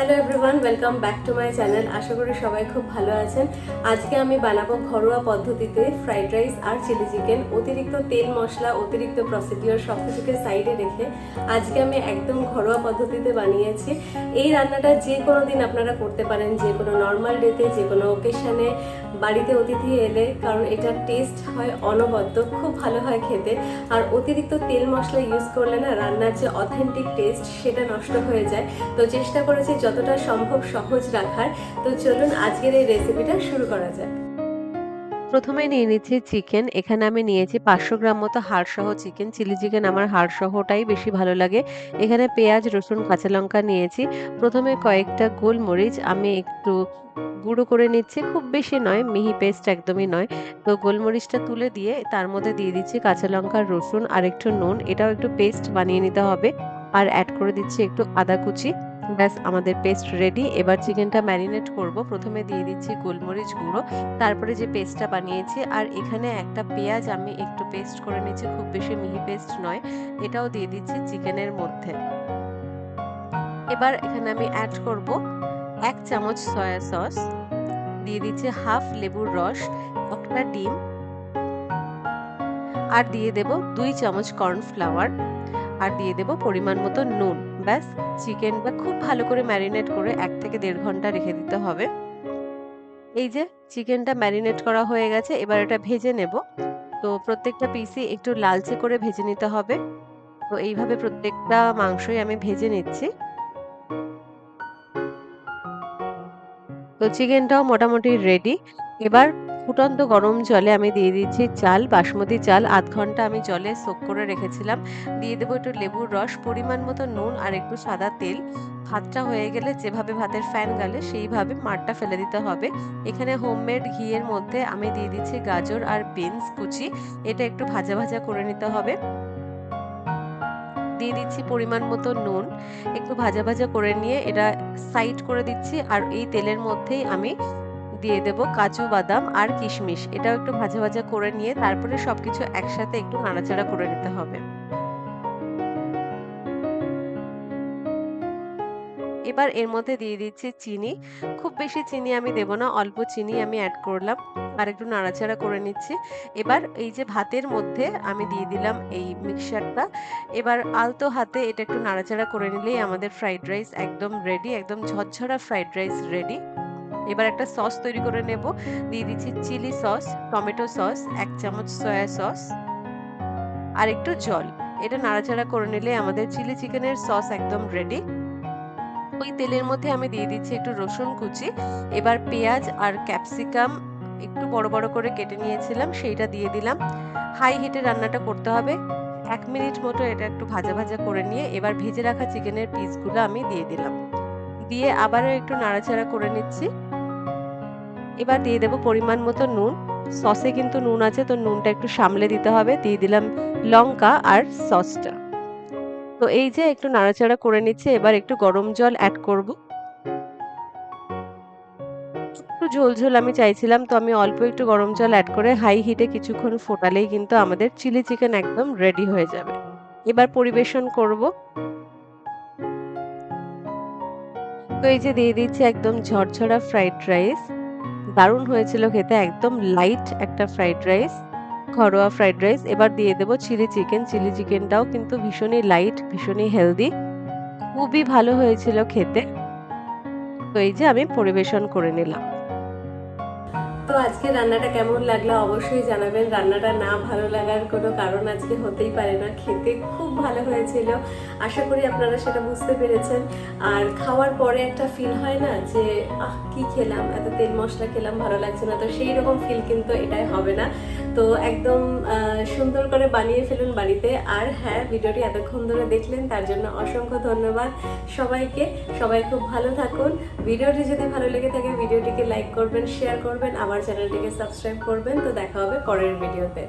Hello everyone welcome back to my channel আশা করি সবাই খুব ভালো আছেন। আজকে আমি বানাবো ঘরোয়া পদ্ধতিতে ফ্রাইড রাইস আর চিলি চিকেন অতিরিক্ত তেল, মশলা, অতিরিক্ত প্রসিডিওর সব কিছুকে সাইডে রেখে আজকে আমি একদম ঘরোয়া পদ্ধতিতে বানিয়েছি। এই রান্নাটা যে কোনো দিন আপনারা করতে পারেন যে কোনো নর্মাল ডেতে যে কোনো ওকেশনে বাড়িতে অতিথি এলে, কারণ এটার টেস্ট হয় অনবদ্য, খুব ভালো হয় খেতে। আর অতিরিক্ত তেল মশলা ইউজ করলে না রান্নার যে অথেন্টিক টেস্ট সেটা নষ্ট হয়ে যায়। তো চেষ্টা করেছি যতটা সম্ভব সহজ রাখার। তো চলুন আজকের এই রেসিপিটা শুরু করা যাক। প্রথমে নিয়ে নিচ্ছি চিকেন। এখানে আমি নিয়েছি পাঁচশো গ্রাম মতো হাড়সহ চিকেন। চিলি চিকেন আমার হাড়সহটাই বেশি ভালো লাগে। এখানে পেঁয়াজ, রসুন, কাঁচা লঙ্কা নিয়েছি। প্রথমে কয়েকটা গোলমরিচ আমি একটু গুঁড়ো করে নিচ্ছি। খুব বেশি নয়, মিহি পেস্ট একদমই নয়। তো গোলমরিচটা তুলে দিয়ে তার মধ্যে দিয়ে দিচ্ছি কাঁচা লঙ্কা, রসুন আর একটু নুন। এটাও একটু পেস্ট বানিয়ে নিতে হবে। আর অ্যাড করে দিচ্ছি একটু আদা কুচি। ব্যাস, আমাদের পেস্ট রেডি এবার চিকেনটা ম্যারিনেট করব। প্রথমে দিয়ে দিচ্ছি গোলমরিচ গুঁড়ো, তারপরে যে পেস্টটা বানিয়েছি, আর এখানে একটা পেঁয়াজ আমি একটু পেস্ট করে নিচ্ছি, খুব বেশি মিহি পেস্ট নয়, এটাও দিয়ে দিচ্ছি চিকেনের মধ্যে। এবার এখানে আমি অ্যাড করব এক চামচ সয়া সস দিয়ে দিচ্ছি হাফ লেবুর রস, একটা ডিম, আর দিয়ে দেব দুই চামচ কর্নফ্লাওয়ার আর দিয়ে দেব পরিমাণ মতো নুন। ব্যাস চিকেনটা খুব ভালো করে ম্যারিনেট করে এক থেকে দেড় ঘণ্টা রেখে দিতে হবে। এই যে চিকেনটা ম্যারিনেট করা হয়ে গেছে, এবার এটা ভেজে নেব। তো প্রত্যেকটা পিসই একটু লালচে করে ভেজে নিতে হবে। তো এইভাবে প্রত্যেকটা মাংসই আমি ভেজে নিচ্ছি। তো চিকেনটাও মোটামুটি রেডি এবার ফুটন্ত গরম জলে আমি দিয়ে দিচ্ছি চাল, বাসমতি চাল, আধ ঘণ্টা আমি জলে সোক করে রেখেছিলাম। দিয়ে দেবো একটু লেবুর রস, পরিমাণ মতো নুন আর একটু সাদা তেল। ভাতটা হয়ে গেলে যেভাবে ভাতের ফ্যান গালে সেইভাবে মাঠটা ফেলে দিতে হবে। এখানে হোমমেড ঘিয়ের মধ্যে আমি দিয়ে দিচ্ছি গাজর আর বিনস কুচি। এটা একটু ভাজা ভাজা করে নিতে হবে। দিয়ে দিচ্ছি পরিমাণ মতো নুন। একটু ভাজা ভাজা করে নিয়ে এটা সাইড করে দিচ্ছি আর এই তেলের মধ্যেই আমি দিয়ে দেব কাজু, বাদাম আর কিশমিশ। এটাও একটু ভাজা ভাজা করে নিয়ে তারপরে সবকিছু একসাথে একটু নাড়াচাড়া করে নিতে হবে। এবার এর মধ্যে দিয়ে দিচ্ছি চিনি। খুব বেশি চিনি আমি দেব না, অল্প চিনি আমি অ্যাড করলাম আর একটু নাড়াচাড়া করে নিচ্ছি। এবার এই যে ভাতের মধ্যে আমি দিয়ে দিলাম এই মিক্সারটা। এবার আলতো হাতে এটা একটু নাড়াচাড়া করে নিলেই আমাদের ফ্রাইড রাইস একদম রেডি একদম ঝরঝরা ফ্রাইড রাইস রেডি এবার একটা সস তৈরি করে নেব। দিয়ে দিচ্ছি চিলি সস টমেটো সস এক চামচ সয়া সস আর একটু জল। এটা নাড়াচাড়া করে নিলে আমাদের চিলি চিকেনের সস একদম রেডি ওই তেলের মধ্যে আমি দিয়ে দিচ্ছি একটু রসুন কুচি। এবার পেঁয়াজ আর ক্যাপসিকাম একটু বড় বড় করে কেটে নিয়েছিলাম, সেইটা দিয়ে দিলাম। হাই হিটে রান্নাটা করতে হবে। এক মিনিট মতো এটা একটু ভাজা ভাজা করে নিয়ে এবার ভেজে রাখা চিকেনের পিসগুলো আমি দিয়ে দিলাম। দিয়ে আবারও একটু নাড়াচাড়া করে নিচ্ছি। এবার দিয়ে দেবো পরিমাণ মতো নুন। সসে কিন্তু নুন আছে, তো নুনটা একটু সামলে দিতে হবে। দিয়ে দিলাম লঙ্কা আর সসটা। তো এই যে একটু নাড়াচাড়া করে নিচ্ছে, এবার একটু গরম জল অ্যাড করব। একটু ঝোল ঝোল আমি চাইছিলাম, তো আমি অল্প একটু গরম জল অ্যাড করে হাই হিটে কিছুক্ষণ ফোটালেই কিন্তু আমাদের চিলি চিকেন একদম রেডি হয়ে যাবে। এবার পরিবেশন করব। তো এই যে দিয়ে দিচ্ছি একদম ঝরঝরা ফ্রাইড রাইস দারুণ হয়েছিল খেতে, একদম লাইট একটা ফ্রাইড রাইস ঘরোয়া ফ্রাইড রাইস এবার দিয়ে দেবো চিলি চিকেন চিলি চিকেনটাও কিন্তু ভীষণই লাইট ভীষণই হেলদি খুবই ভালো হয়েছিল খেতে। তো এই যে আমি পরিবেশন করে নিলাম। আজকে রান্নাটা কেমন লাগল অবশ্যই জানাবেন। রান্নাটা না ভালো লাগার কোনো কারণ আজকে হতেই পারে না। খেতে খুব ভালো হয়েছিল। আশা করি আপনারা সেটা বুঝতে পেরেছেন। আর খাওয়ার পরে একটা ফিল হয় না যে, আহ, কি খেলাম? এত তেল মশলা খেলাম, ভালো লাগছে না। তো সেই রকম ফিল কিন্তু এটাই হবে না। তো একদম সুন্দর করে বানিয়ে ফেলুন বাড়িতে। আর হ্যাঁ ভিডিওটি এতক্ষণ ধরে দেখলেন, তার জন্য অসংখ্য ধন্যবাদ সবাইকে। সবাই খুব ভালো থাকুন। ভিডিওটি যদি ভালো লেগে থাকে, ভিডিওটিকে লাইক করবেন শেয়ার করবেন। আমার চ্যানেলটিকে সাবস্ক্রাইব করবেন। তো দেখা হবে পরের ভিডিওতে